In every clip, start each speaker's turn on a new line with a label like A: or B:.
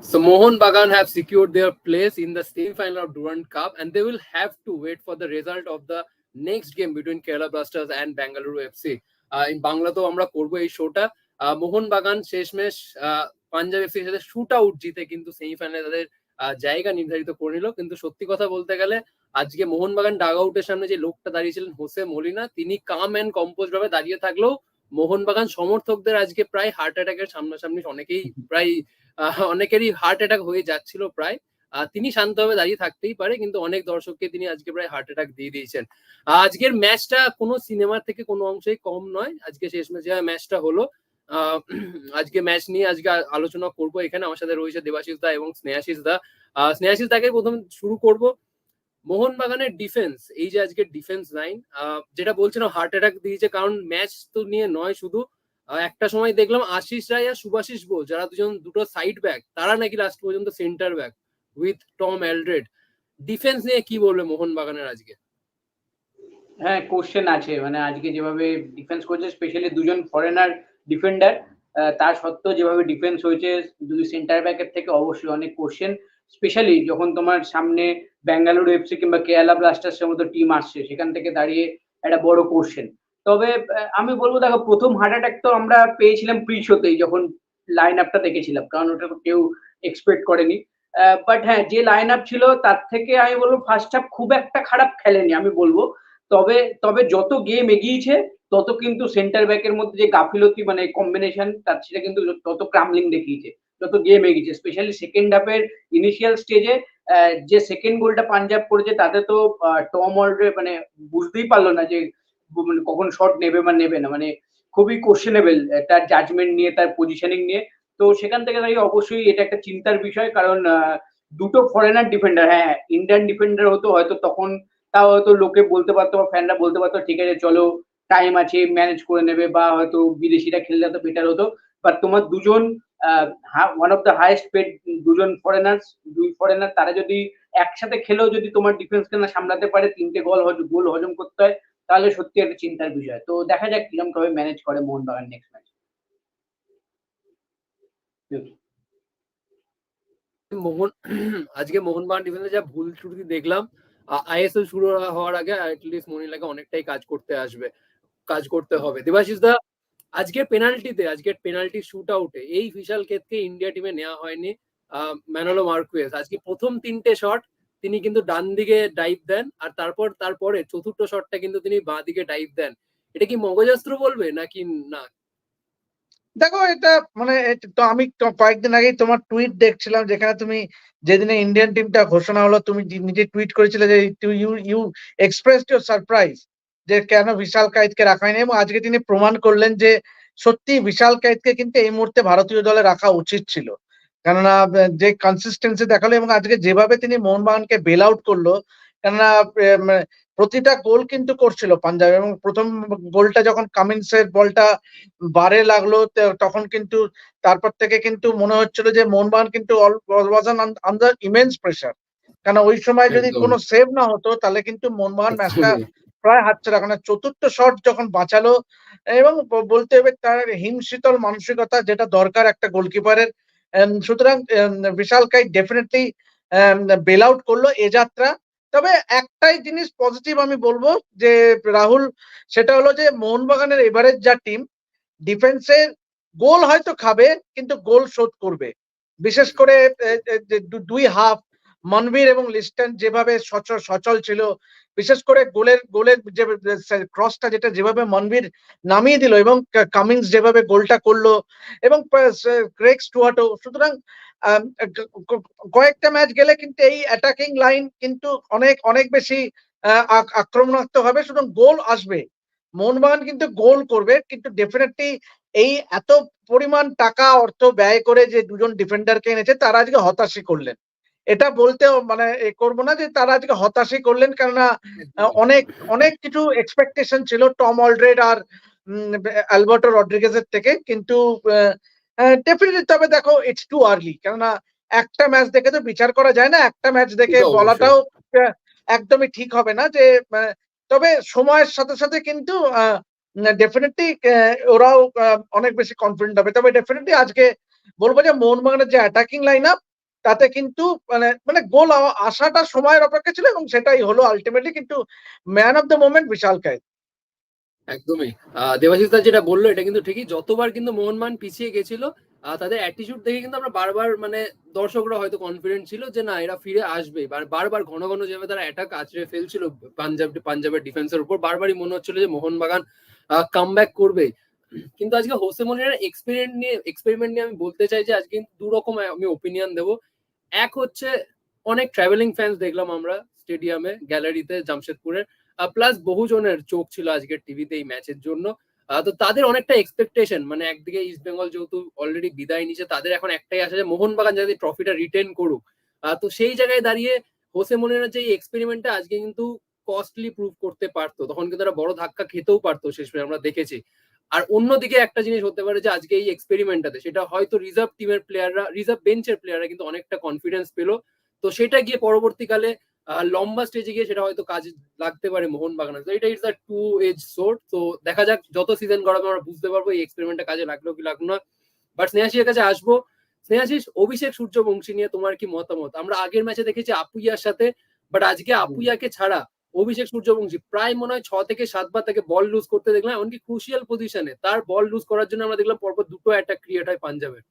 A: So Mohun Bagan have secured their place in the semi-final of Durand Cup, and they will have to wait for the result of the next game between Kerala Blasters and Bangalore FC. Uh, in বাংলাতেও আমরা করব এই শোটা মোহন বাগান শেষমেশ পাঞ্জাব এফসির সাথে shoot out জিতে কিন্তু সেমিফাইনালে তাদের জায়গা নির্ধারিত করে নিল কিন্তু সত্যি কথা বলতে গেলে আজকে মোহনবাগান ডাগ আউটের সামনে যে লোকটা দাঁড়িয়েছিলেন হোসে মলিনা তিনি কাম অ্যান্ড কম্পোজ ভাবে দাঁড়িয়ে থাকলেও মোহনবাগান সমর্থকদের আজকে প্রায় হার্ট অ্যাটাকের সামনাসামনি অনেকেই প্রায় অনেকেরই হার্ট অ্যাটাক হয়ে যাচ্ছিল প্রায়। তিনি শান্তভাবে দাঁড়িয়ে থাকতেই পারে, কিন্তু অনেক দর্শককে তিনি আজকে প্রায় হার্ট অ্যাটাক দিয়ে দিয়েছেন। আজকের ম্যাচটা কোনো সিনেমার থেকে কোনো অংশেই কম নয়। আজকে শেষ ম্যাচে ম্যাচটা হলো আজকে ম্যাচ নিয়ে আজকে আলোচনা করব। এখানে আমার সাথে রয়েছে দেবাশিস দা এবং স্নেহাশিস দা। স্নেহাশিস দাকে প্রথম শুরু করব। মোহনবাগানের ডিফেন্স এই যে আজকে ডিফেন্স লাইন যেটা বলছিলাম হার্ট অ্যাটাক দিয়েছে, কারণ ম্যাচ তো নিয়ে নয় শুধু। একটা সময় দেখলাম আশিস রায় আর সুভাশিস বোস, যারা দুজন দুটো সাইড ব্যাক তারা নাকি লাস্ট পর্যন্ত centre back with Tom Aldred defence নিয়ে কি বলবে মোহনবাগানের আজকে?
B: হ্যাঁ কোশ্চেন আছে। মানে আজকে যেভাবে ডিফেন্স করছে স্পেশালি দুজন ফরেনার ডিফেন্ডার তার সত্ত্বেও যেভাবে ডিফেন্স হয়েছে দুই সেন্টার ব্যাকের থেকে অবশ্যই অনেক কোশ্চেন স্পেশালি যখন তোমার সামনে ব্যাঙ্গালুরু এফসি কিংবা কেরালা ব্লাস্টার্সের মতো টিম আসছে, সেখান থেকে দাঁড়িয়ে একটা বড় কোশ্চেন তবে আমি বলব, দেখো, প্রথম হার্ট অ্যাটাক তো আমরা পেয়েছিলাম প্রি শোতেই যখন লাইন আপটা দেখেছিলাম, কারণ ওটা কেউ এক্সপেক্ট করেনি। বাট হ্যাঁ যে লাইন আপ ছিল, তার থেকে আমি বলব ফার্স্ট হাফ খুব একটা খারাপ খেলেনি, আমি বলব। তবে তবে যত গেম এগিয়েছে, তত কিন্তু সেন্টার ব্যাকের মধ্যে যে গাফিলতি মানে কম্বিনেশন তার সেটা কিন্তু তত ক্রামলিং দেখিয়েছে, যত গেম এগিয়েছে স্পেশালি সেকেন্ড হাফের ইনিশিয়াল স্টেজে যে সেকেন্ড গোলটা পাঞ্জাব করেছে, তাতে তো টম অলরে মানে বুঝতেই পারল না যে মানে কখন শট নেবে বা নেবে না মানে খুবই কোশ্চেনেবল তার জাজমেন্ট নিয়ে, তার পজিশনিং নিয়ে। তো সেখান থেকে দাঁড়িয়ে অবশ্যই এটা একটা চিন্তার বিষয়, কারণ দুটো ফরেনার ডিফেন্ডার হ্যাঁ ইন্ডিয়ান ডিফেন্ডার হতো, হয়তো তখন তা হয়তো লোকে বলতে পারতো বা ফ্যানরা বলতে পারতো, ঠিক আছে, চলো টাইম আছে ম্যানেজ করে নেবে বা হয়তো বিদেশিরা খেললে তো বেটার হতো। বাট তোমার দুজন one of the highest paid দুজন ফরেনার্স দুই ফরেনার তারা যদি একসাথে খেলেও যদি তোমার ডিফেন্সকে না সামলাতে পারে, তিনটে গোল গোল হজম করতে হয় তাহলে সত্যি একটা চিন্তার বিষয়। তো দেখা যাক কীরকম ভাবে ম্যানেজ করে মোহনবাগান নেক্সট ম্যাচ
A: মোহন, আজকে মোহনবাগান ডিফেন্সে যা ভুল ত্রুটি দেখলাম আইএসএল শুরু হওয়ার আগে অ্যাটলিস্ট মনিলাকে অনেকটাই কাজ করতে আসবে, কাজ করতে হবে। দেবাশিস দা, আজকের পেনাল্টিতে আজকের পেনাল্টি শুট আউটে এই বিশাল ক্ষেত্রে ইন্ডিয়া টিমে নেওয়া হয়নি ম্যানোলো মার্কুয়েস আজকে প্রথম তিনটে শট তিনি কিন্তু ডান দিকে ডাইভ দেন আর তারপর, তারপরে চতুর্থ শটটা কিন্তু তিনি বাঁ দিকে ডাইভ দেন। এটা কি মগজাস্ত্র বলবে নাকি না?
C: দেখো, এটা মানে তো আমি কয়েকদিন আগেই তোমার টুইট দেখছিলাম যেখানে তুমি যেদিনে ইন্ডিয়ান টিমটা ঘোষণা হলো, তুমি নিজে টুইট করেছিলে যে you you express your surprise যে কেন বিশাল কায়েতকে রাখা হয়নি এবং আজকে তিনি প্রমাণ করলেন যে সত্যি বিশাল কায়েতকে কিন্তু এই মুহূর্তে ভারতীয় দলে রাখা উচিত ছিল। কেননা যে কনসিস্টেন্সি দেখাল এবং আজকে যেভাবে তিনি মোহনবাগানকে বেল আউট করল কেননা প্রতিটা গোল কিন্তু করছিল পাঞ্জাব এবং প্রথম গোলটা যখন কামিন্সের বলটা বারে লাগল তখন কিন্তু তারপর থেকে কিন্তু মনে হচ্ছিল যে মোহনবাগান কিন্তু আন্ডার ইমেন্স প্রেশার কারণ ওই সময় যদি কোনো সেভ না হতো তাহলে কিন্তু মোহনবাগান ম্যাচটা প্রায় হাতছাড়া কারণ চতুর্থ শট যখন বাঁচালো এবং বলতে হবে তার হিমশীতল মানসিকতা যেটা দরকার একটা গোলকিপারের সুতরাং উম, Vishal Kaith definitely bail out করল এ যাত্রা। তবে একটাই জিনিস পজিটিভ আমি বলব যে রাহুল সেটা হলো যে মোহনবাগানের এভারেজ যা টিম ডিফেন্সের গোল হয়তো খাবে কিন্তু গোল শোধ করবে। বিশেষ করে দুই হাফ মনবীর এবং লিস্টন যেভাবে সচল সচল ছিল, বিশেষ করে গোলের গোলের যে ক্রসটা যেটা যেভাবে মনবীর নামিয়ে দিল এবং কামিংস যেভাবে গোলটা করল এবং ক্রেক স্টুয়ার্টও সুতরাং কয়েকটা ম্যাচ গেলে কিন্তু এই অ্যাটাকিং লাইন কিন্তু অনেক অনেক বেশি আক্রমণাত্মক হবে। সুতরাং গোল আসবে। মোহনবাগান কিন্তু গোল করবে, কিন্তু ডেফিনেটলি এই এত পরিমাণ টাকা অর্থ ব্যয় করে যে দুজন ডিফেন্ডারকে এনেছে, তারা আজকে হতাশই করলেন। এটা বলতেও মানে এ করব না যে তারা আজকে হতাশই করলেন কেননা অনেক অনেক কিছু এক্সপেকটেশন ছিল টম অলড্রেড আর অ্যালবার্টো রড্রিগেজের থেকে কিন্তু ডেফিনেটলি তবে দেখো ইটস টু আর্লি কেননা একটা ম্যাচ দেখে তো বিচার করা যায় না একটা ম্যাচ দেখে বলাটাও একদমই ঠিক হবে না যে তবে সময়ের সাথে সাথে কিন্তু ডেফিনেটলি ওরাও অনেক বেশি কনফিডেন্ট হবে তবে ডেফিনেটলি আজকে বলব যে মোহনবাগানের যে অ্যাটাকিং লাইন আপ তাতে কিন্তু মানে মানে গোল আসাটা সময়ের অপেক্ষা ছিল এবং সেটাই হলো আলটিমেটলি কিন্তু man of the moment Vishal Kaith
A: একদমই। দেবাশিস দা যেটা বলল এটা কিন্তু ঠিকই। যতবার কিন্তু মোহনবাগান পিছিয়ে গেছিল তাদের অ্যাটিটিউড দেখে কিন্তু আমরা বারবার মানে দর্শকরা হয়তো কনফিডেন্ট ছিল যে না, এরা ফিরে আসবে। বারবার ঘন ঘন যেভাবে তারা অ্যাটাক আছড়ে ফেলছিল, পাঞ্জাব, পাঞ্জাবের ডিফেন্সের উপর, বারবারই মনে হচ্ছিল যে মোহনবাগান কাম ব্যাক করবে। কিন্তু আজকে হোসে মনিরের এক্সপেরিমেন্ট নিয়ে এক্সপেরিমেন্ট নিয়ে আমি বলতে চাই যে আজকে দু রকম আমি ওপিনিয়ন দেবো। এক হচ্ছে, অনেক ট্রাভেলিং ফ্যান্স দেখলাম আমরা স্টেডিয়ামে গ্যালারিতে জামশেদপুরের। প্লাস বহুজনের চোখ ছিল আজকের টিভিতে এই ম্যাচের জন্য। তো তাদের অনেকটা এক্সপেকটেশন মানে একদিকে ইস্ট বেঙ্গল যেহেতু অলরেডি বিদায় নিছে তাদের এখন একটাই আসে যে মোহনবাগান যাতে ট্রফিটা রিটেন করুক। তো সেই জায়গায় দাঁড়িয়ে হোসে মনিরের যে এক্সপেরিমেন্টটা আজকে কিন্তু কস্টলি প্রুভ করতে পারতো। তখন কিন্তু তারা বড় ধাক্কা খেতেও পারতো শেষ আমরা দেখেছি। আর অন্যদিকে একটা জিনিস হতে পারে যে আজকে এই এক্সপেরিমেন্টটাতে সেটা হয়তো রিজার্ভ টিমের প্লেয়াররা রিজার্ভ বেঞ্চের প্লেয়াররা কিন্তু অনেকটা কনফিডেন্স পেল। তো সেটা গিয়ে পরবর্তীকালে লম্বা স্টেজে গিয়ে সেটা হয়তো কাজে লাগতে পারে মোহনবাগানের। তো এটা it's a two edge sword তো দেখা যাক যত সিজন গড়াবে আমরা বুঝতে পারব এই এক্সপেরিমেন্টটা কাজে লাগল কি লাগল না। বাট স্নেহাশির কাছে আসব। স্নেহাশিস, অভিষেক সূর্যবংশী নিয়ে তোমার কি মতামত? আমরা আগের ম্যাচে দেখেছি আপুইয়ার সাথে বাট আজকে আপুইয়াকে ছাড়া অভিষেক সূর্যবংশী। প্রায় মনে হয় ছ থেকে সাতবার তাকে বল লুজ করতে দেখলাম, এমনকি ক্রুশিয়াল পজিশনে তার বল লুজ করার জন্য আমরা দেখলাম পরপর দুটো অ্যাটাক ক্রিয়েট হয় পাঞ্জাবের।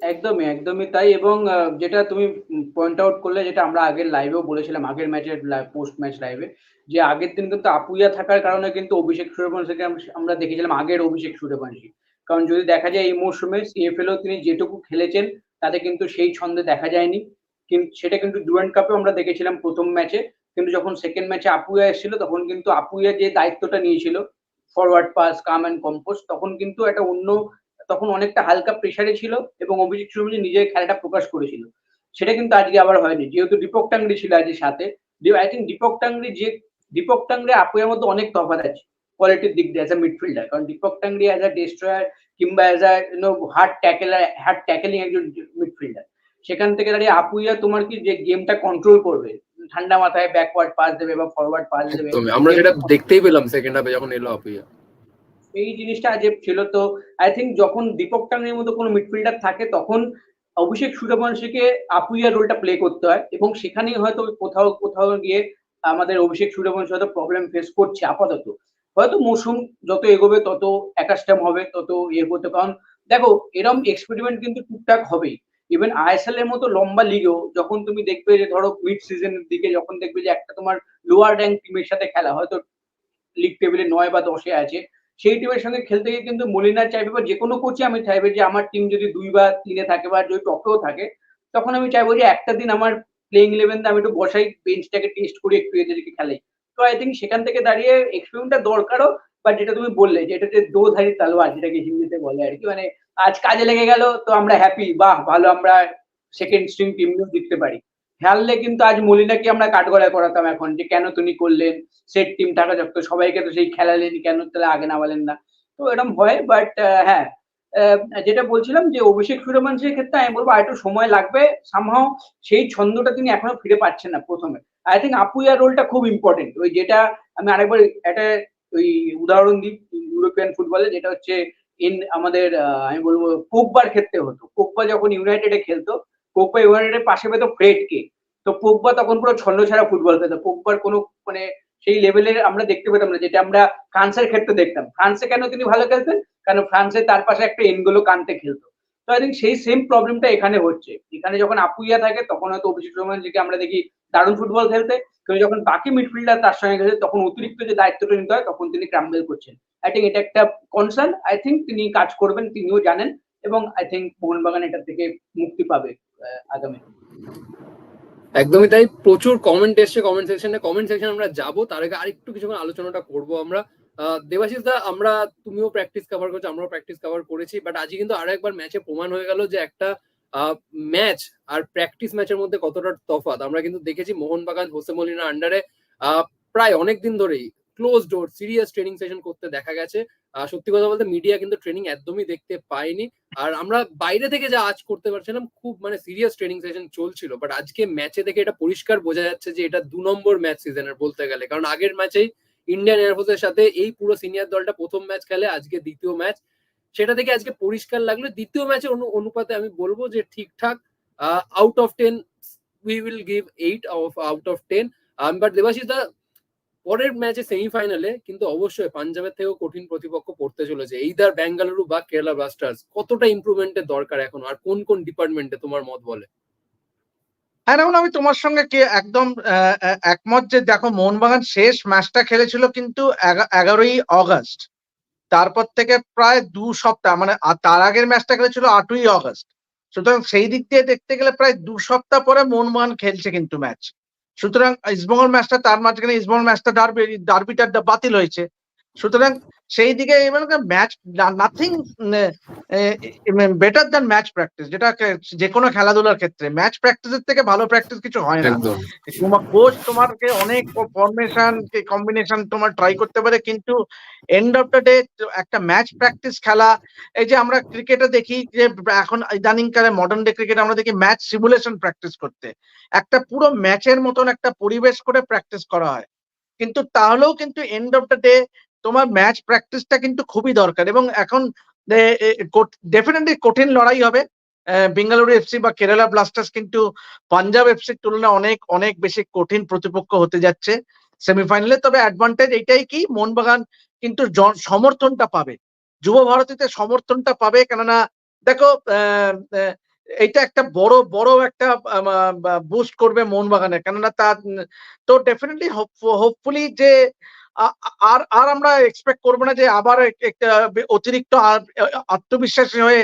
B: একদমই একদমই তাই এবং যেটা তুমি পয়েন্ট আউট করলে, যেটা আমরা আগের লাইভেও বলেছিলাম, আগের ম্যাচের পোস্ট ম্যাচ লাইভে যে আগের দিন কিন্তু আপুইয়া থাকার কারণে কিন্তু অভিষেক সূর্যবংশীকে আম- আমরা দেখেছিলাম আগের অভিষেক সূর্যবংশী। কারণ যদি দেখা যায় এই মৌসুমে সিএফএলও তিনি যেটুকু খেলেছেন, তাতে কিন্তু সেই ছন্দে দেখা যায়নি। কিন্তু সেটা কিন্তু ডুরান্ড কাপে আমরা দেখেছিলাম প্রথম ম্যাচে কিন্তু যখন সেকেন্ড ম্যাচে আপুইয়া এসেছিল, তখন কিন্তু আপুইয়া যে দায়িত্বটা নিয়েছিল forward pass calm and compose তখন কিন্তু একটা অন্য, তখন অনেকটা হালকা প্রেসারে ছিল এবং অভিষেক সূর্যবংশী নিজের খেলাটা প্রকাশ করেছিল। সেটা কিন্তু আজকে আবার হয়নি। যেহেতু দীপক টাংরি ছিল আজকে সাথে আই থিঙ্ক দীপক টাংরি যে, দীপক টাংরি আপুয়ের মধ্যে অনেক তফাৎ আছে কোয়ালিটির দিক দিয়ে অ্যাজ আ মিডফিল্ডার কারণ Deepak Tangri as a destroyer কিংবা as a you know hard tackler hard tackling একজন মিডফিল্ডার সেখান থেকে দাঁড়িয়ে আপুইয়া তোমার কি যে গেমটা কন্ট্রোল করবে ঠান্ডা মাথায় ব্যাকওয়ার্ড পাস দেবে বা ফরওয়ার্ড পাস দেবে।
A: আমরা যেটা দেখতেই পেলাম সেকেন্ড হাফে যখন এলো আপুইয়া
B: এই জিনিসটা আজকে ছিল তো আই থিঙ্ক যখন দীপক টাঙ্গের মতো কোনো মিডফিল্ডার থাকে তখন অভিষেক সূর্যবংশীকে আপুইয়ার রোলটা প্লে করতে হয় এবং সেখানেই হয়তো কোথাও কোথাও গিয়ে আমাদের অভিষেক সূর্যবংশী হয়তো প্রবলেম ফেস করছে আপাতত। হয়তো মৌসুম যত এগোবে তত একাস্টাম হবে তত ইয়ে করতে কারণ দেখো এরম এক্সপেরিমেন্ট কিন্তু টুকটাক হবেই। ইভেন আইএসএল এর মতো লম্বা লিগেও যখন তুমি দেখবে যে ধরো মিড সিজনের দিকে যখন দেখবে যে একটা তোমার লোয়ার র্যাঙ্ক টিমের সাথে খেলা, হয়তো লিগ টেবিলে নয় বা দশে আছে, সেই টিমের সঙ্গে খেলতে গিয়ে কিন্তু মলিনার চাইবে বা যে কোনো কোচই আমি চাইবে যে আমার টিম যদি দুই বা তিনে থাকে বা যদি টপেও থাকে, তখন আমি চাইব যে একটা দিন আমার প্লেইং ইলেভেন আমি একটু বসাই বেঞ্চটাকে টেস্ট করি, একটু এদেরকে খেলাই। তো আই থিঙ্ক সেখান থেকে দাঁড়িয়ে এক্সপেরিমেন্টটা দরকারও বাট যেটা তুমি বললে যে এটা যে দোধারি তালোয়ার, যেটাকে হিন্দিতে বলে আর কি মানে আজ কাজে লেগে গেল, তো আমরা হ্যাপি বাহ, ভালো আমরা সেকেন্ড স্ট্রিং টিমও জিততে পারি। হারলে কিন্তু আজ মলিনাকে আমরা কাঠগড়ায় করাতাম এখন, যে কেন তুমি করলেন সেট টিম টাকা সত্ত্বেও সবাইকে তো সেই খেলালেন, কেন তাহলে আগে নামালেন না। তো এরকম হয় বাট হ্যাঁ যেটা বলছিলাম যে অভিষেক সূর্যবংশীর ক্ষেত্রে আমি বলব আর একটু সময় লাগবে সামহাও সেই ছন্দটা তিনি এখনও ফিরে পাচ্ছেন না প্রথমে। আই থিঙ্ক আপুইয়ার রোলটা খুব ইম্পর্টেন্ট ওই যেটা আমি আরেকবার একটা ওই উদাহরণ দিই ইউরোপিয়ান ফুটবলে যেটা হচ্ছে ইন আমাদের আমি বলব কোকবার ক্ষেত্রে হতো। কোকবা যখন ইউনাইটেডে খেলতো পোকবা ইউনাইটেডের পাশে পেতো ফ্রেডকে তো পোকবা তখন পুরো ছন্ন ছাড়া ফুটবল খেলতো। পোকবার কোনো মানে সেই লেভেলের আমরা দেখতে পেতাম না, যেটা আমরা ফ্রান্সের ক্ষেত্রে দেখতাম। ফ্রান্সে কেন তিনি ভালো খেলতেন? কারণ ফ্রান্সে তার পাশে একটা এনগুলো কানতে খেলতো। তো আই থিঙ্ক সেই সেম প্রবলেমটা এখানে হচ্ছে। এখানে যখন আপুইয়া থাকে, তখন হয়তো অভিষেক রোমানজিকে আমরা দেখি দারুণ ফুটবল খেলতে। কিন্তু যখন বাকি মিডফিল্ডার তার সঙ্গে খেলছে তখন অতিরিক্ত যে দায়িত্বটা নিতে হয়, তখন তিনি ক্রাম্বেল করছেন। আই থিঙ্ক এটা একটা কনসার্ন আই থিঙ্ক তিনি কাজ করবেন, তিনিও জানেন এবং আই থিঙ্ক মোহনবাগান এটা থেকে মুক্তি পাবে আগামী।
A: একদমই তাই। প্রচুর কমেন্ট এসছে কমেন্ট সেকশনে কমেন্ট সেকশন আমরা যাব। তার আগে আরেকটু কিছুক্ষণ আলোচনাটা করব আমরা। দেবাশিস দা, আমরা তুমিও প্র্যাকটিস কভার করছ, আমরাও প্র্যাকটিস কভার করেছি। বাট আজকে কিন্তু আরও একবার ম্যাচে প্রমাণ হয়ে গেল যে একটা ম্যাচ আর প্র্যাকটিস ম্যাচের মধ্যে কতটা তফাৎ। আমরা কিন্তু দেখেছি মোহনবাগান হোসেমলিনা আন্ডারে প্রায় অনেক দিন ধরেই close door serious training session করতে দেখা গেছে। সত্যি কথা বলতে মিডিয়া কিন্তু ট্রেনিং একদমই দেখতে পাইনি আর আমরা বাইরে থেকে যা আজ করতে পারছিলাম, খুব মানে সিরিয়াস ট্রেনিং সেশন চলছিল। বাট আজকে ম্যাচে দেখে এটা পরিষ্কার বোঝা যাচ্ছে যে এটা দু নম্বর ম্যাচ সিজনের বলতে গেলে। কারণ আগের ম্যাচেই ইন্ডিয়ান এয়ারফোর্সের সাথে এই পুরো সিনিয়র দলটা প্রথম ম্যাচ খেলে, আজকে দ্বিতীয় ম্যাচ সেটা থেকে আজকে পরিষ্কার লাগল। দ্বিতীয় ম্যাচের অনুপাতে আমি বলব যে ঠিকঠাক out of ten we will give eight out of ten but Debasish da পরের ম্যাচে সেমিফাইনালে কিন্তু অবশ্যই পাঞ্জাবের থেকেও কঠিন প্রতিপক্ষ পড়তে চলেছে। এইদার ব্যাঙ্গালুরু বা কেরালা ব্লাস্টার্স, কতটা ইমপ্রুভমেন্টের দরকার এখন? আর কোন কোন ডিপার্টমেন্টে তোমার মত বলে?
C: হ্যাঁ রাহুল, আমি তোমার সঙ্গে কি একদম একমত যে দেখো, মোহনবাগান শেষ ম্যাচটা খেলেছিল কিন্তু এগা- এগারোই অগস্ট। তারপর থেকে প্রায় দু সপ্তাহ মানে তার আগের ম্যাচটা খেলেছিল আটই অগস্ট। সুতরাং সেই দিক দিয়ে দেখতে গেলে প্রায় দু সপ্তাহ পরে মোহনবাগান খেলছে কিন্তু ম্যাচ। সুতরাং ইস্টবেঙ্গল ম্যাচটা তার মাঝখানে ইস্টবেঙ্গল ম্যাচটা ডার্বি ডার্বিটা বাতিল হয়েছে। সুতরাং সেই দিকে match nothing better than match practice যেটা যে কোনো খেলাধুলার ক্ষেত্রে। ম্যাচ প্র্যাকটিসের থেকে ভালো প্র্যাকটিস কিছু হয় না। তোমার কোচ তোমাকে অনেক ফরমেশন কম্বিনেশন তোমার ট্রাই করতে পারে কিন্তু এন্ড অফ দ্য ডে একটা ম্যাচ প্র্যাকটিস খেলা এই যে আমরা ক্রিকেটে দেখি যে এখন ইদানিং কালে মডার্ন ডে ক্রিকেট আমরা দেখি ম্যাচ সিমুলেশন প্র্যাকটিস করতে। একটা পুরো ম্যাচের মতন একটা পরিবেশ করে প্র্যাকটিস করা হয়। কিন্তু তাহলেও কিন্তু এন্ড অফ দ্য ডে তোমার ম্যাচ প্র্যাকটিসটা কিন্তু খুবই দরকার এবং এখন ডেফিনেটলি কঠিন লড়াই হবে। বেঙ্গালুরু এফসি বা কেরালা ব্লাস্টার্স কিন্তু পাঞ্জাব এফসির তুলনায় অনেক অনেক বেশি কঠিন প্রতিপক্ষ হতে যাচ্ছে সেমিফাইনালে তবে অ্যাডভান্টেজ এটাই কি? মোহনবাগান কিন্তু সমর্থনটা পাবে। যুব ভারতীতে সমর্থনটা পাবে কেননা, দেখো এইটা একটা বড় বড় একটা বুস্ট করবে মোহনবাগানের। কেননা তা তো ডেফিনেটলি হোপফুলি যে আর আর আমরা এক্সপেক্ট করব না যে আবার একটা অতিরিক্ত আত্মবিশ্বাসী হয়ে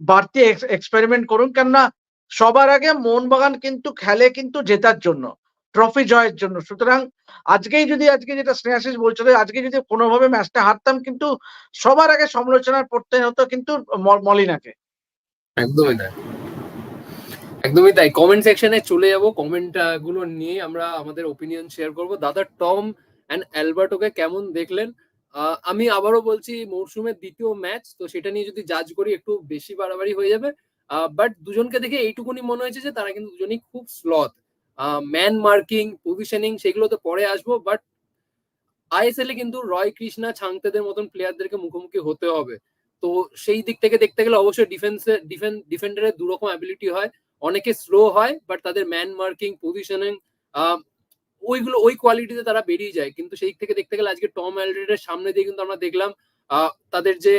C: বাড়তি এক্সপেরিমেন্ট করুন। কেননা সবার আগে মোহনবাগান কিন্তু খেলে কিন্তু জেতার জন্য ট্রফি জয়ের জন্য। সুতরাং আজকেই যদি, আজকে যেটা স্নেহাশিস বলছিল, আজকে যদি কোনোভাবে ম্যাচটা হারতাম কিন্তু সবার আগে সমালোচনার পড়তে হতো কিন্তু মলিনাকে।
A: একদমই তাই। একদমই তাই। কমেন্ট সেকশনে চলে যাব। কমেন্টগুলো নিয়ে আমরা আমাদের ওপিনিয়ন শেয়ার করব। দাদা টম অ্যান্ড অ্যালবার্টোকে কেমন দেখলেন? আমি আবারও বলছি মৌসুমের দ্বিতীয় ম্যাচ তো সেটা নিয়ে যদি জাজ করি, একটু বেশি বাড়াবাড়ি হয়ে যাবে। বাট দুজনকে দেখে এইটুকুনি মনে হয়েছে যে, তারা কিন্তু দুজনই খুব স্লথ ম্যান মার্কিং পজিশনিং সেগুলো তো পরে আসব বাট আইএসএল এ কিন্তু রয় কৃষ্ণা, ছাংতেদের মতন প্লেয়ারদেরকে মুখোমুখি হতে হবে। তো সেই দিক থেকে দেখতে গেলে অবশ্যই ডিফেন্সে ডিফেন্স ডিফেন্ডারের দুরকম অ্যাবিলিটি হয়। অনেকে স্লো হয় বাট তাদের ম্যান মার্কিং পজিশনিং ওইগুলো, ওই কোয়ালিটিতে তারা বেরিয়ে যায়। কিন্তু সেই থেকে দেখতে গেলে আজকে টম অ্যালড্রেডের সামনে দিয়ে কিন্তু আমরা দেখলাম তাদের যে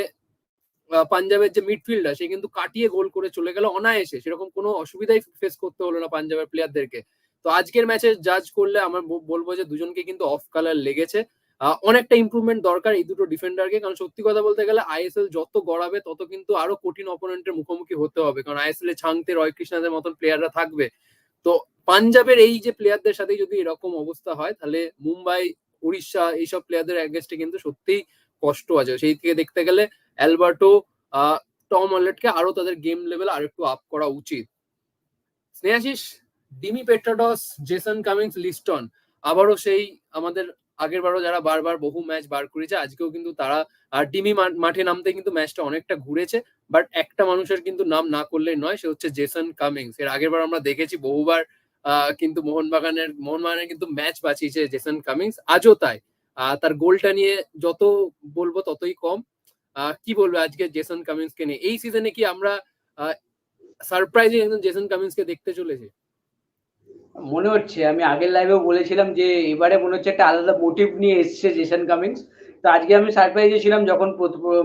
A: পাঞ্জাবের যে মিডফিল্ডার সে কিন্তু কাটিয়ে গোল করে চলে গেল অনায়াসে। সেরকম কোনো অসুবিধাই ফেস করতে হলো না পাঞ্জাবের প্লেয়ারদেরকে তো আজকের ম্যাচে জাজ করলে আমার বলব যে দুজনকে কিন্তু অফ কালার লেগেছে। অনেকটা ইমপ্রুভমেন্ট দরকার এই দুটো ডিফেন্ডারকে কারণ সত্যি কথা বলতে গেলে আইএসএল যত গড়াবে, তত কিন্তু আরও কঠিন অপোনেন্টের মুখোমুখি হতে হবে। কারণ আইএসএল এ ছাংতে রয় কৃষ্ণাদের মতন প্লেয়াররা থাকবে। তো পাঞ্জাবের এই যে প্লেয়ারদের সাথে যদি এরকম অবস্থা হয়, তাহলে মুম্বাই, উড়িষ্যা এইসব প্লেয়ারদের অ্যাগেস্টে কিন্তু সত্যিই কষ্ট আছে। সেই থেকে দেখতে গেলে অ্যালবার্টো টম অলেটকে আরও তাদের গেম লেভেল আর একটু আপ করা উচিত। Snehasish, Dimi Petratos, Jason Cummings, Liston, আবারও সেই আমাদের আগের বারও যারা বারবার বহু ম্যাচ বার করেছে, আজকেও কিন্তু তারা, আর মা- মাঠে নামতে কিন্তু ম্যাচটা অনেকটা ঘুরেছে। বাট একটা মানুষের কিন্তু নাম না করলেই নয়, সে হচ্ছে জেসন কামিংস এর আগের বার আমরা দেখেছি বহুবার কিন্তু মোহনবাগানের মোহনবাগানের কিন্তু ম্যাচ বাঁচিয়েছে জেসন কামিংস আজও তাই। তার গোলটা নিয়ে যত বলব ততই কম। কি বলব আজকে জেসন কামিংস কে নিয়ে? এই সিজনে কি আমরা সারপ্রাইজিং একজন জেসন কামিংস কে দেখতে চলেছি?
B: মনে হচ্ছে, আমি আগের লাইভেও বলেছিলাম যে এবারে মনে হচ্ছে একটা আলাদা মোটিভ নিয়ে এসছে জেসন কামিংস তো আজকে আমি সারপ্রাইজে ছিলাম যখন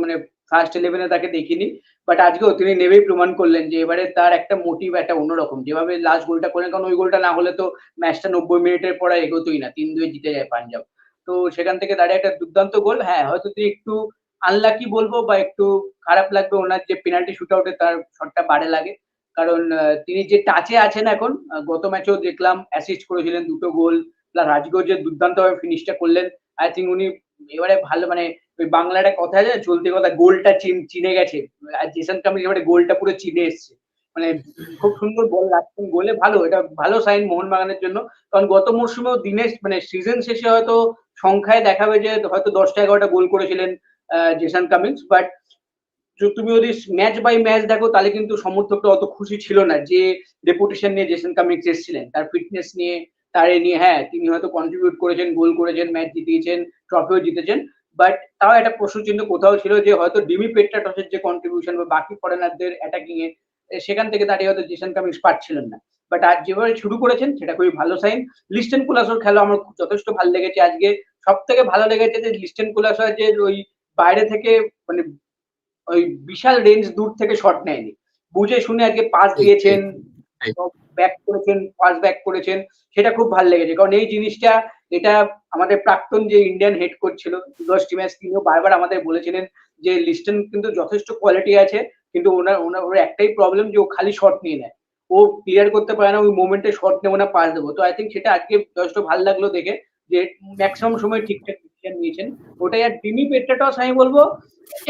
B: মানে ফার্স্ট ইলেভেনে তাকে দেখিনি। বাট আজকেও তিনি নেবেই প্রমাণ করলেন যে এবারে তার একটা মোটিভ একটা অন্যরকম। যেভাবে লাস্ট গোলটা করলেন কারণ ওই গোলটা না হলে তো ম্যাচটা নব্বই মিনিটের পরে এগোতোই না। তিন দুয়ে জিতে যায় পাঞ্জাব। তো সেখান থেকে দাঁড়িয়ে একটা দুর্দান্ত গোল। হ্যাঁ হয়তো তিনি একটু আনলাকি বলব বা একটু খারাপ লাগবে ওনার যে পেনাল্টি শুট আউটে তার শটটা বাড়ে লাগে। কারণ তিনি যে টাচে আছেন এখন গত ম্যাচেও দেখলাম অ্যাসিস্ট করেছিলেন দুটো গোল। প্লাস রাজগড় যে দুর্দান্তভাবে ফিনিশটা করলেন। আই থিঙ্ক উনি এবারে ভালো মানে ওই বাংলার একটা কথা আছে চলতি কথা, গোলটা চিনে গেছে। আর জেসন কামিং এবারে গোলটা পুরো চিনে এসছে। মানে খুব সুন্দর বল রাখছেন গোলে, ভালো, এটা ভালো সাইন মোহনবাগানের জন্য। কারণ গত মরশুমেও দিনের মানে সিজন শেষে হয়তো সংখ্যায় দেখাবে যে হয়তো দশটা এগারোটা গোল করেছিলেন জেসন কামিংস বাট তুমি যদি ম্যাচ বাই ম্যাচ দেখো, তাহলে কিন্তু সমর্থকরা অত খুশি ছিল না যে রেপুটেশন নিয়ে জেসন কামিংস এসেছিলেন। তার ফিটনেস নিয়ে, তার নিয়ে হ্যাঁ তিনি হয়তো কন্ট্রিবিউট করেছেন গোল করেছেন ম্যাচ জিতিয়েছেন ট্রফিও জিতেছেন বাট তাও একটা প্রশ্ন চিহ্ন কোথাও ছিল যে হয়তো ডিমি পেট্রাটসের যে কন্ট্রিবিউশন বা বাকি ফরেনারদের অ্যাটাকিং এ সেখান থেকে দাঁড়িয়ে হয়তো জেসন কামিংস পারছিলেন না। বাট আজ যেভাবে শুরু করেছেন, সেটা খুবই ভালো সাইন লিস্টেন কুলাসোর খেলা আমার যথেষ্ট ভালো লেগেছে আজকে। সব থেকে ভালো লেগেছে যে লিস্টেন কুলাসর যে ওই বাইরে থেকে মানে ওই বিশাল রেঞ্জ দূর থেকে শট নেয়নি। বুঝে শুনে আজকে পাস দিয়েছেন ব্যাক করেছেন পাস ব্যাক করেছেন সেটা খুব ভালো লেগেছে। কারণ এই জিনিসটা এটা আমাদের প্রাক্তন যে ইন্ডিয়ান হেড কোচ ছিল সুভাষ টিমাস তিনিও বারবার আমাদের বলেছিলেন যে লিস্টন কিন্তু যথেষ্ট কোয়ালিটি আছে কিন্তু ওনার ওনার ওর একটাই প্রবলেম যে ও খালি শট নিয়ে নেয়। ও ক্লিয়ার করতে পারে না ওই মোমেন্টে শট নেব না পাস দেবো। তো আই থিঙ্ক সেটা আজকে যথেষ্ট ভালো লাগল দেখে যে ম্যাক্সিমাম সময় ঠিকঠাক ডিসিশন নিয়েছেন ওটাই আর ডিমি পেট্রাটস আমি বলব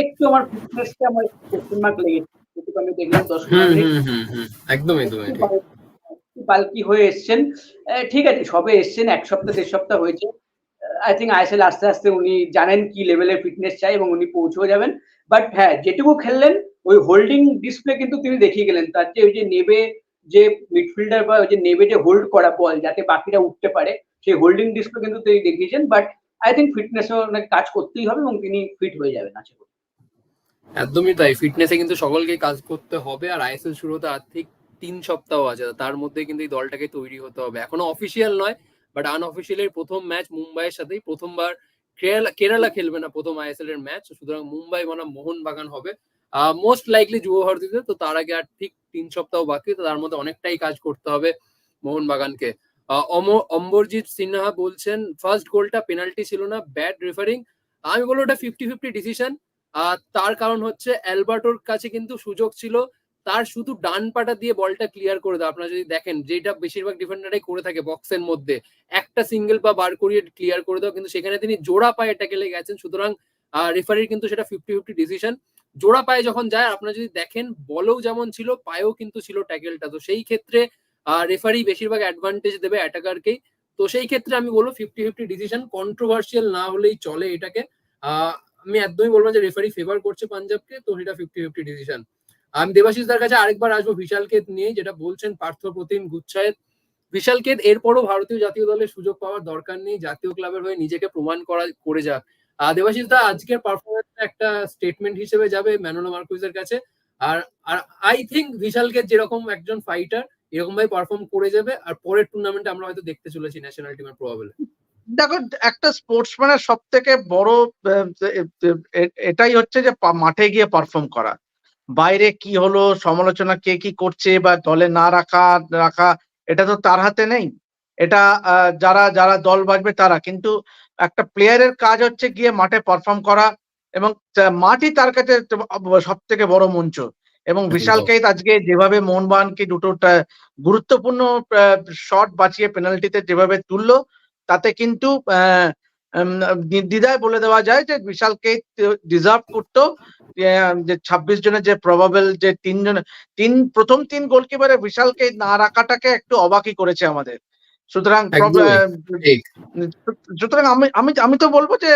B: একটু আমার ফিটনেসটা আমার কোশ্চেন মার্ক লেগেছে। যেটুকু আমি দেখলাম দশ
A: একদম একদম
B: বালকি হয়ে এসছেন। ঠিক আছে সবে এসছেন এক সপ্তাহ দেড় সপ্তাহ হয়েছে। আই থিঙ্ক আইএসএল আস্তে আস্তে উনি জানেন কি লেভেলের ফিটনেস চাই এবং উনি পৌঁছেও যাবেন। বাট হ্যাঁ যেটুকু খেললেন ওই হোল্ডিং ডিসপ্লে কিন্তু তিনি দেখিয়ে গেলেন। তার যে ওই যে নেবে যে মিডফিল্ডার বা ওই যে নেবে যে হোল্ড করা বল যাতে বাকিরা উঠতে পারে সেই হোল্ডিং ডিসপ্লে কিন্তু তিনি দেখিয়েছেন। বাট আই থিঙ্ক ফিটনেস অনেক কাজ করতেই হবে এবং তিনি ফিট হয়ে যাবেন, আশা
A: একদমই তাই। ফিটনেসে কিন্তু সকলকে কাজ করতে হবে আর আইএসএল শুরু হতে আর ঠিক তিন সপ্তাহ আছে। তার মধ্যে কিন্তু এই দলটাকে তৈরি হতে হবে। এখনও অফিসিয়াল নয় বাট আনঅফিসিয়াল এর প্রথম ম্যাচ মুম্বাইয়ের সাথেই প্রথমবার কেরালা খেলবে না প্রথম আইএসএল এর ম্যাচ সুতরাং মুম্বাই বনাম মোহনবাগান হবে। মোস্ট লাইকলি যুব ভারতীতে তো তার আগে আর ঠিক তিন সপ্তাহ বাকি, তো তার মধ্যে অনেকটাই কাজ করতে হবে মোহনবাগানকে। অম্বরজিৎ সিনহা বলছেন ফার্স্ট গোলটা পেনাল্টি ছিল না ব্যাড রেফারিং আমি বলব ওটা ফিফটি ফিফটি ডিসিশন আর তার কারণ হচ্ছে, অ্যালবার্টোর কাছে কিন্তু সুযোগ ছিল। তার শুধু ডান পাটা দিয়ে বলটা ক্লিয়ার করে দেয় আপনারা যদি দেখেন, যেটা বেশিরভাগ ডিফেন্ডারাই করে থাকে বক্সের মধ্যে। একটা সিঙ্গেল পা বার করিয়ে ক্লিয়ার করে দাও, কিন্তু সেখানে তিনি জোড়া পায়ে ট্যাকেলে গেছেন। সুতরাং রেফারির কিন্তু সেটা ফিফটি ফিফটি ডিসিশন জোড়া পায়ে যখন যায়, আপনারা যদি দেখেন, বলও যেমন ছিল, পায়েও কিন্তু ছিল ট্যাকেলটা তো সেই ক্ষেত্রে রেফারি বেশিরভাগ অ্যাডভান্টেজ দেবে অ্যাটাকারকেই তো সেই ক্ষেত্রে আমি বলব ফিফটি ফিফটি ডিসিশন কন্ট্রোভার্সিয়াল না হলেই চলে এটাকে। আমি একদমই বলব যে রেফারি ফেভার করছে পাঞ্জাবকে, তো সেটা ফিফটি ফিফটি ডিসিশন আমি দেবাশিস দার কাছে আরেকবার আসব বিশালকে নিয়ে, যেটা বলছেন পার্থ প্রতিম গুচ্ছায়েত। বিশালকে এরপরও ভারতীয় জাতীয় দলের সুযোগ পাওয়ার দরকার নেই, জাতীয় ক্লাবের হয়ে নিজেকে প্রমাণ করা, করে যাক। দেবাশিস দা আজকের পারফরমেন্স একটা স্টেটমেন্ট হিসেবে যাবে ম্যানোলো মার্কুইজের কাছে। আর আর আই থিঙ্ক বিশালকে যেরকম একজন ফাইটার এরকম ভাবে পারফর্ম করে যাবে আর পরের টুর্নামেন্টে আমরা হয়তো দেখতে চলেছি ন্যাশনাল টিমের প্রবাবল
C: দেখো, একটা স্পোর্টসম্যানের সব থেকে বড় এটাই হচ্ছে যে মাঠে গিয়ে পারফর্ম করা। বাইরে কি হলো, সমালোচনা কে কি করছে বা দলে না রাখা রাখা, এটা তো তার হাতে নেই। এটা যারা যারা দল বাজবে তারা। কিন্তু একটা প্লেয়ারের কাজ হচ্ছে গিয়ে মাঠে পারফর্ম করা এবং মাঠই তার কাছে সব থেকে বড় মঞ্চ। এবং বিশাল কেত আজকে যেভাবে মোহনবাগানকে দুটো গুরুত্বপূর্ণ শট বাঁচিয়ে পেনাল্টিতে যেভাবে তুললো তাতে কিন্তু দ্বিধায় বলে দেওয়া যায় যে বিশালকে ডিজার্ভ করতো যে ছাব্বিশ জনের যে প্রবাবল যে তিনজন তিন প্রথম তিন গোলকিপারে বিশালকে না রাখাটাকে একটু অবাকই করেছে আমাদের। সুতরাং সুতরাং আমি আমি আমি তো বলব যে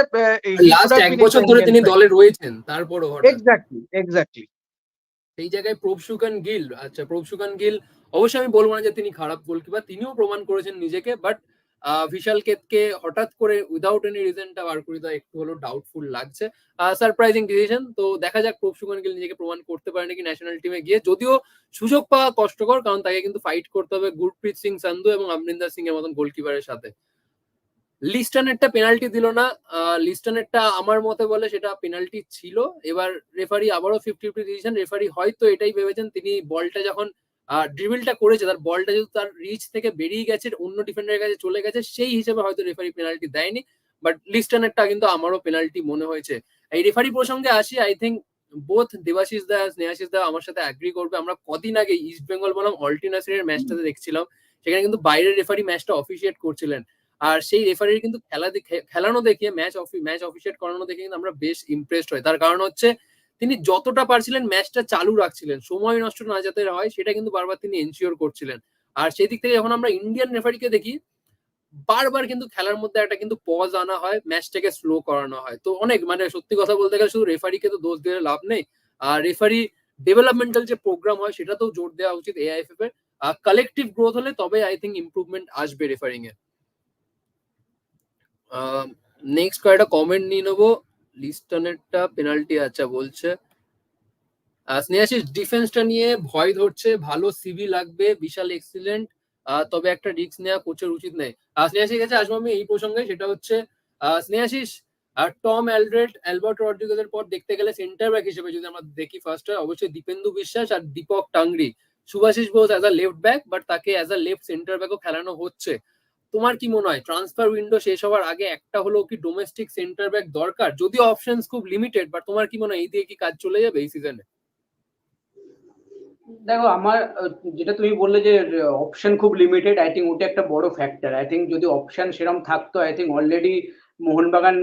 A: লাস্ট এক বছর ধরে তিনি দলে রয়েছেন তারপরও
C: এক্স্যাক্টলি এক্স্যাক্টলি
A: সেই জায়গায় প্রভসুকান গিল আচ্ছা প্রভসুকান গিল অবশ্যই আমি বলব না যে তিনি খারাপ গোলকিপার তিনিও প্রমাণ করেছেন নিজেকে বাট ভিশাল কেতকে হঠাৎ করে উইদাউট এনি রিজনটা বার করে দেওয়া একটু হলো ডাউটফুল লাগছে। সারপ্রাইজিং ডিসিশন তো দেখা যাক প্রভসুকান গিল নিজেকে প্রমাণ করতে পারে নাকি ন্যাশনাল টিমে গিয়ে। যদিও সুযোগ পাওয়া কষ্টকর, কারণ তাকে কিন্তু ফাইট করতে হবে গুরপ্রীত সিং সান্ধু এবং অমরিন্দর সিং এর মতন গোলকিপারের সাথে। লিস্টনেরটা পেনাল্টি দিল না। লিস্টনেরটা আমার মতে বলে সেটা পেনাল্টি ছিল। এবার রেফারি আবারও ফিফটি ফিফটি ডিসিশন রেফারি হয়তো এটাই ভেবেছেন, তিনি বলটা যখন ড্রিবলটা করেছে, তার বলটা যেহেতু তার রিচ থেকে বেরিয়ে গেছে, অন্য ডিফেন্ডারের কাছে চলে গেছে, সেই হিসেবে হয়তো রেফারি পেনাল্টি দেয়নি। বাট লিস্টনেরটা কিন্তু আমারও পেনাল্টি মনে হয়েছে। এই রেফারি প্রসঙ্গে আসি I think both Debasish da Snehasish da আমার সাথে অ্যাগ্রি করবে। আমরা কদিন আগে ইস্ট বেঙ্গল বনাম অল্টিনাসিরের ম্যাচটাতে দেখছিলাম। সেখানে কিন্তু বাইরের রেফারি ম্যাচটা অফিসিয়েট করছিলেন। আর সেই রেফারির কিন্তু খেলা খেলানো দেখিয়ে ম্যাচ ম্যাচ অফিসিয়েট করানো দেখে কিন্তু আমরা বেশ ইমপ্রেসড হই তার কারণ হচ্ছে তিনি যতটা পারছিলেন ম্যাচটা চালু রাখছিলেন। সময় নষ্ট না যাতে হয় সেটা কিন্তু বারবার তিনি এনশিওর করছিলেন। আর সেই দিক থেকে যখন আমরা ইন্ডিয়ান রেফারিকে দেখি, বারবার কিন্তু খেলার মধ্যে একটা কিন্তু পজ আনা হয় ম্যাচটাকে স্লো করানো হয়। তো অনেক মানে সত্যি কথা বলতে গেলে শুধু রেফারিকে তো দোষ দিলে লাভ নেই। আর রেফারি ডেভেলপমেন্টাল যে প্রোগ্রাম হয়, সেটাতেও জোর দেওয়া উচিত এআইএফএফ এর। কালেকটিভ গ্রোথ হলে তবে আই থিঙ্ক ইমপ্রুভমেন্ট আসবে রেফারিং এ নেক্সট কয়েকটা কমেন্ট নিয়ে নেব। লিস্টনেরটা পেনাল্টি আচ্ছা বলছে। স্নেহাশিস ডিফেন্সটা নিয়ে ভয় ধরছে। ভালো সিভি লাগবে, বিশাল এক্সিলেন্ট তবে একটা রিস্ক নেওয়া কোচের উচিত নেই স্নেহাশিস কাছে আসব আমি এই প্রসঙ্গে। সেটা হচ্ছে স্নেহাশিস আর টম অ্যালড্রেড, অ্যালবার্ট রড্রিগেজের পর দেখতে গেলে সেন্টার ব্যাক হিসেবে যদি আমরা দেখি ফার্স্ট হয় অবশ্যই দীপেন্দু বিশ্বাস আর Deepak Tangri. Subhasish Bose as a left back but তাকে অ্যাজ আ লেফট সেন্টার ব্যাকও খেলানো হচ্ছে। তোমার কি মনে হয়? ট্রান্সফার উইন্ডো শেষ হওয়ার আগে একটা হলো কি ডোমেস্টিক সেন্টার ব্যাক দরকার? যদিও অপশনস খুব লিমিটেড বাট তোমার কি মনে হয় এই দিয়ে কি কাজ চলে যাবে এই সিজনে
B: দেখো, আমার যেটা তুমি বললে যে অপশন খুব লিমিটেড আই থিঙ্ক ওটা একটা বড় ফ্যাক্টর আই থিঙ্ক যদি অপশন সেরকম থাকতো আই থিঙ্ক অলরেডি মোহনবাগান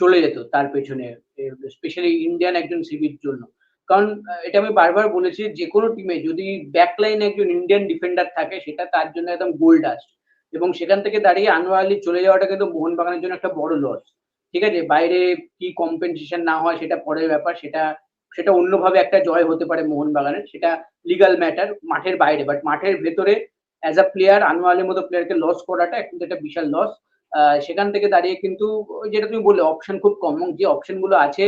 B: চলে যেত তার পেছনে স্পেশালি ইন্ডিয়ান একজন সিবির জন্য। কারণ এটা আমি বারবার বলেছি, যে কোনো টিমে যদি ব্যাকলাইন একজন ইন্ডিয়ান ডিফেন্ডার থাকে, সেটা তার জন্য একদম গোল্ড আস্ট এবং সেখান থেকে দাঁড়িয়ে আনোয়ালি চলে যাওয়াটা কিন্তু মোহনবাগানের জন্য একটা বড় লস ঠিক আছে? বাইরে কি কম্পেনসেশন না হয় সেটা পরের ব্যাপার, সেটা সেটা অন্যভাবে একটা জয় হতে পারে মোহনবাগানের, সেটা লিগাল ম্যাটার মাঠের বাইরে বাট মাঠের ভেতরে অ্যাজ আ প্লেয়ার আনোয়ালের মতো প্লেয়ারকে লস করাটা কিন্তু একটা বিশাল লস সেখান থেকে দাঁড়িয়ে কিন্তু যেটা তুমি বললে অপশন খুব কম এবং যে অপশনগুলো আছে,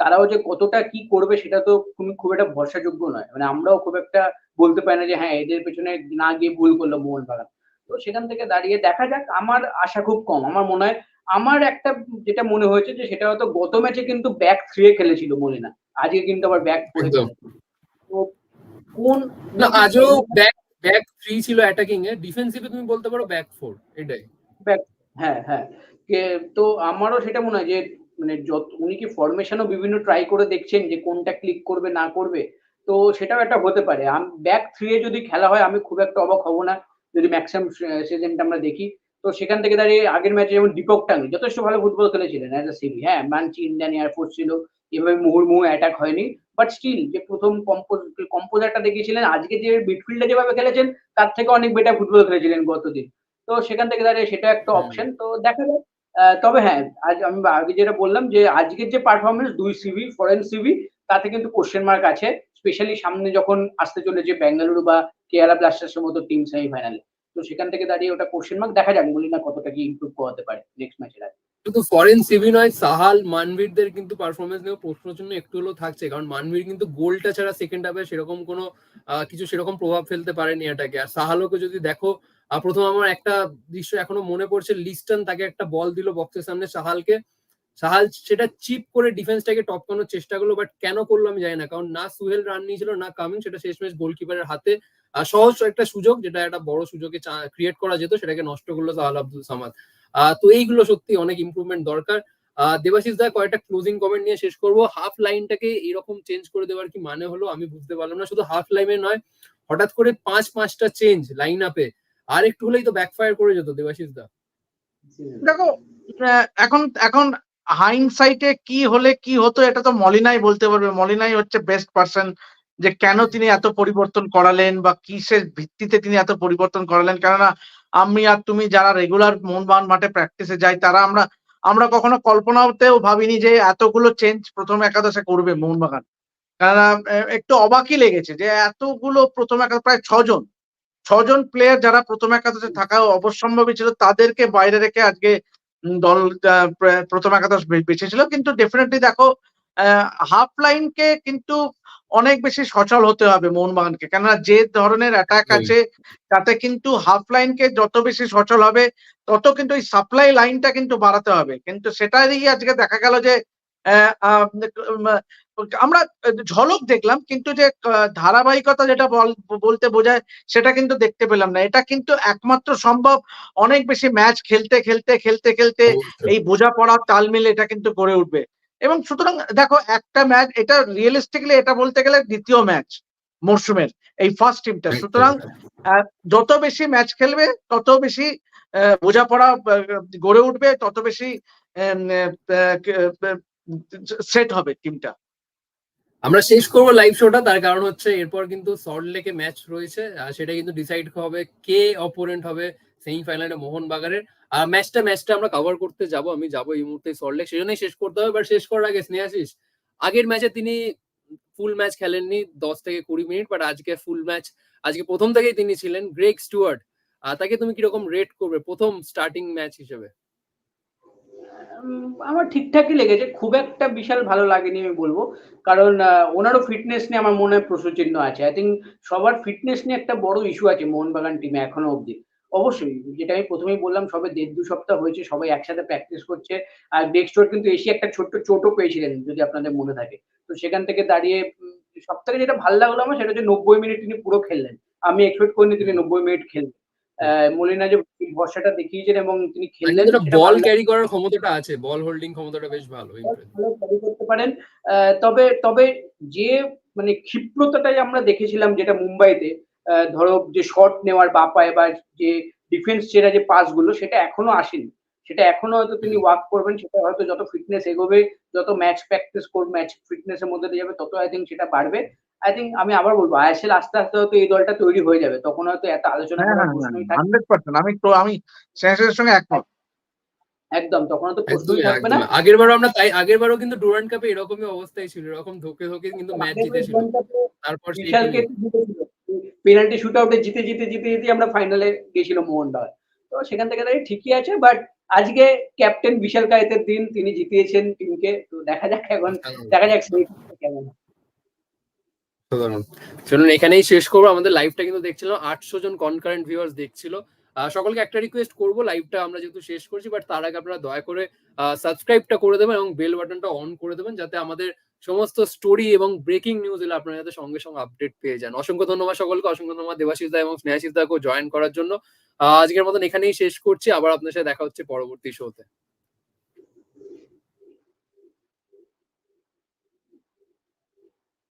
B: তারাও যে কতটা কি করবে সেটা তো খুব একটা ভরসাযোগ্য নয়। মানে আমরাও খুব একটা বলতে পারি না যে হ্যাঁ এদের পেছনে না গিয়ে ভুল করল মোহনবাগান। তো সেখান থেকে দাঁড়িয়ে দেখা যাক আমার আশা খুব কম। আমার মনে হয় আমার একটা যেটা মনে হয়েছে যে সেটা হয়তো গত ম্যাচে কিন্তু ব্যাক থ্রি খেলেছিল মনে না আজকে কিন্তু আবার ব্যাক তো কোন
A: না আজও ব্যাক ব্যাক থ্রি ছিল অ্যাটাকিং এ। ডিফেন্সিভে তুমি বলতে পারো ব্যাক ফোর এটাই।
B: হ্যাঁ হ্যাঁ। তো আমারও সেটা মনে হয় যে মানে যত উনি কি ফরমেশনও বিভিন্ন ট্রাই করে দেখছেন যে কোনটা ক্লিক করবে না করবে? তো সেটাও একটা হতে পারে। ব্যাক থ্রি এ যদি খেলা হয় আমি খুব একটা অবাক হব না। যদি ম্যাক্সিমাম সিজনটা আমরা দেখি তো সেখান থেকে দাঁড়িয়ে আগের ম্যাচে যেমন দীপক টাঙ্গি যথেষ্ট ভালো ফুটবল খেলেছিলেন অ্যাজ আ সিবি হ্যাঁ মানছি ইন্ডিয়ান এয়ারফোর্স ছিল এভাবে মুহুর্মুহু অ্যাটাক হয়নি বাট স্টিল যে প্রথম কম্পোজ কম্পোজারটা দেখিয়েছিলেন আজকে যে মিডফিল্ডে যেভাবে খেলেছেন তার থেকে অনেক বেটার ফুটবল খেলেছিলেন গতদিন। তো সেখান থেকে দাঁড়িয়ে সেটা একটা অপশন তো দেখা যাক আহ, তবে হ্যাঁ আজ আমি আগে যেটা বললাম যে আজকের যে পারফরমেন্স দুই সিভি ফরেন সিভি তাতে কিন্তু কোশ্চেন মার্ক আছে। স্পেশালি সামনে যখন আসতে চলেছে বেঙ্গালুরু বা কেরালা ব্লাস্টার্সের মতো টিম সেমিফাইনালে তো সেখান থেকে দাঁড়িয়ে ওটা কোশ্চেন মার্ক দেখা যাক, বলি না কতটা কি ইমপ্রুভ করাতে পারে নেক্সট ম্যাচের আগে।
A: শুধু ফরেন সিভি নয় সাহাল মানবীরদের কিন্তু পারফরমেন্স নিয়ে প্রশ্ন জন্য একটু হলেও থাকছে, কারণ মানবীর কিন্তু গোলটা ছাড়া সেকেন্ড হাফে সেরকম কোনো কিছু সেরকম প্রভাব ফেলতে পারেনি এটাকে। আর সাহালকে যদি দেখো প্রথম আমার একটা দৃশ্য এখনও মনে পড়ছে লিস্টন তাকে একটা বল দিল বক্সের সামনে সাহালকে সাহাল সেটা চিপ করে ডিফেন্সটাকে টপকানোর চেষ্টা করল বাট কেন করল আমি জানি না। কারণ না সুহেল রান নিয়েছিল, না কামিং সেটা শেষমেশ গোলকিপারের হাতে সহজ একটা সুযোগ, যেটা একটা বড় সুযোগে ক্রিয়েট করা যেত, সেটাকে নষ্ট করল সাহাল আব্দুল সামাদ। তো এইগুলো সত্যি অনেক ইম্প্রুভমেন্ট দরকার। দেবাশিস দা, কয়েকটা ক্লোজিং কমেন্ট নিয়ে শেষ করব। হাফ লাইনটাকে এরকম চেঞ্জ করে দেওয়ার কি মানে হলো আমি বুঝতে পারলাম না। শুধু হাফ লাইনে নয়, হঠাৎ করে পাঁচ, পাঁচটা চেঞ্জ লাইন আপে আর একটু হলেই তো ব্যাকফায়ার করে যেত দেবাশিস দা।
C: দেখো এখন এখন হাইন্ডসাইটে কি হলে কি হতো এটা তো মলিনাই বলতে পারবে। মলিনাই হচ্ছে বেস্ট পার্সন যে কেন তিনি এত পরিবর্তন করালেন বা কিসের ভিত্তিতে তিনি এত পরিবর্তন করালেন। কেননা আমি আর তুমি যারা রেগুলার মোহনবাগান মাঠে প্র্যাকটিসে যাই, তারা আমরা আমরা কখনো কল্পনাতেও ভাবিনি যে এতগুলো চেঞ্জ প্রথম একাদশে করবে মোহনবাগান কেননা একটু অবাকই লেগেছে যে এতগুলো প্রথম একাদশ, প্রায় ছজন ছজন প্লেয়ার যারা প্রথম একাদশে থাকা অবশ্যম্ভাবী ছিল, তাদেরকে বাইরে রেখে আজকে দল প্রথম একাদশ বেছে বেঁচেছিল কিন্তু ডেফিনেটলি দেখো হাফ লাইনকে কিন্তু অনেক বেশি সচল হতে হবে মোহনবাগানকে কেননা যে ধরনের অ্যাটাক আছে তাতে কিন্তু হাফ লাইনকে যত বেশি সচল হবে তত কিন্তু ওই সাপ্লাই লাইনটা কিন্তু বাড়াতে হবে। কিন্তু সেটাই আজকে দেখা গেল যে আমরা ঝলক দেখলাম কিন্তু যে ধারাবাহিকতা যেটা বল- বলতে বোঝায় সেটা কিন্তু দেখতে পেলাম না। এটা কিন্তু একমাত্র সম্ভব অনেক বেশি ম্যাচ খেলতে খেলতে খেলতে খেলতে এই বোঝাপড়া তালমিল এটা কিন্তু গড়ে উঠবে। এবং সুতরাং দেখো একটা ম্যাচ এটা রিয়েলিস্টিকলি এটা বলতে গেলে দ্বিতীয় ম্যাচ মরশুমের এই ফার্স্ট টিমটা সুতরাং আহ, যত বেশি ম্যাচ খেলবে তত বেশি আহ, বোঝাপড়া গড়ে উঠবে তত বেশি সেট হবে টিমটা
A: আমরা শেষ করব লাইভ শোটা তার কারণ হচ্ছে এরপর কিন্তু সল্ট লেকে ম্যাচ রয়েছে, আর সেটা কিন্তু ডিসাইড হবে কে অপোনেন্ট হবে সেমিফাইনালে মোহনবাগানের। আর ম্যাচটা ম্যাচটা আমরা কভার করতে যাব, আমি যাব এই মুহূর্তে সল্ট লেক সেজন্যই শেষ করতে হবে। বাট শেষ করার আগে স্নেহাশিস আগের ম্যাচে তিনি ফুল ম্যাচ খেলেননি দশ থেকে কুড়ি মিনিট বাট আজকে ফুল ম্যাচ আজকে প্রথম থেকেই তিনি ছিলেন গ্রেগ স্টুয়ার্ট আর তাকে তুমি কীরকম রেট করবে প্রথম স্টার্টিং ম্যাচ হিসেবে?
B: আমার ঠিকঠাকই লেগেছে। খুব একটা বিশাল ভালো লাগেনি আমি বলব। কারণ ওনারও ফিটনেস নিয়ে আমার মনে হয় প্রশ্ন চিহ্ন আছে। আই থিঙ্ক সবার ফিটনেস নিয়ে একটা বড় ইস্যু আছে মোহনবাগান টিমে এখনও অবধি। অবশ্যই, যেটা আমি প্রথমেই বললাম, সবে দেড় দু সপ্তাহ হয়েছে, সবাই একসাথে প্র্যাকটিস করছে। আর ডেক্সটোর কিন্তু এসে একটা ছোট্ট চোটও পেয়েছিলেন, যদি আপনাদের মনে থাকে। তো সেখান থেকে দাঁড়িয়ে সব থেকে যেটা ভালো লাগল আমার, সেটা হচ্ছে নব্বই মিনিট তিনি পুরো খেললেন। আমি এক্সপেক্ট করিনি তিনি নব্বই মিনিট খেলবেন মলিনা যে ভরসাটা দেখিয়েছেন এবং তিনি খেললেন
A: বল ক্যারি করার ক্ষমতাটা আছে বল হোল্ডিং ক্ষমতাটা বেশ ভালো
B: carry করতে পারেন। তবে তবে যে মানে ক্ষিপ্রতাটাই আমরা দেখেছিলাম যেটা মুম্বাইতে ধরো যে শট নেওয়ার বাপায় বা যে ডিফেন্স ছেড়া যে পাসগুলো সেটা এখনও আসেনি। সেটা এখনও হয়তো তিনি ওয়ার্ক করবেন সেটা হয়তো যত ফিটনেস এগোবে যত ম্যাচ প্র্যাকটিস করবে ম্যাচ ফিটনেস এর মধ্যে দিয়ে যাবে তত আই থিঙ্ক সেটা বাড়বে। আই থিঙ্ক আমি আবার বলব আইএসএল আস্তে আস্তে হয়তো এই দলটা তৈরি হয়ে যাবে তখন হয়তো এত আলোচনা
C: হ্যাঁ
B: করার
C: হ্যাঁ
B: প্রশ্নই থাকবে।
C: হান্ড্রেড পার্সেন্ট আমি তো আমি সঙ্গে একমত।
B: একদম তখন হয়তো প্রশ্নই থাকবে না।
A: আগের বারও আমরা তাই আগের বারও কিন্তু ডুরান্ড কাপে এরকমই অবস্থায় ছিল এরকম ধোকে ধোকে কিন্তু ম্যাচ জিতেছিল। তারপর
B: পেনাল্টি শুট আউটে জিতে জিতে জিতে জিতে আমরা ফাইনালে গেছিল মোহনবাগান তো সেখান থেকে তাই ঠিকই আছে বাট আজকে ক্যাপ্টেন বিশাল কায়েতের দিন তিনি জিতিয়েছেন টিমকে। তো দেখা যাক এখন দেখা যাক কেমন হয়।
A: সাধারণ চলুন, এখানেই শেষ করব। আমাদের লাইভটা কিন্তু দেখছিলাম, আটশো জন কনকারেন্ট ভিউয়ার্স দেখছিল। সকলকে একটা রিকোয়েস্ট করব লাইভটা আমরা যেহেতু শেষ করছি বাট তার আগে আপনারা দয়া করে সাবস্ক্রাইবটা করে দেবেন এবং বেল বাটনটা অন করে দেবেন, যাতে আমাদের সমস্ত স্টোরি এবং ব্রেকিং নিউজ এলে আপনারা যাতে সঙ্গে সঙ্গে আপডেট পেয়ে যান। অসংখ্য ধন্যবাদ সকলকে, অসংখ্য ধন্যবাদ দেবাশিস দা এবং স্নেহাশিস দাকেও জয়েন করার জন্য। আজকের মতন এখানেই শেষ করছি, আবার আপনার সাথে দেখা হচ্ছে পরবর্তী শোতে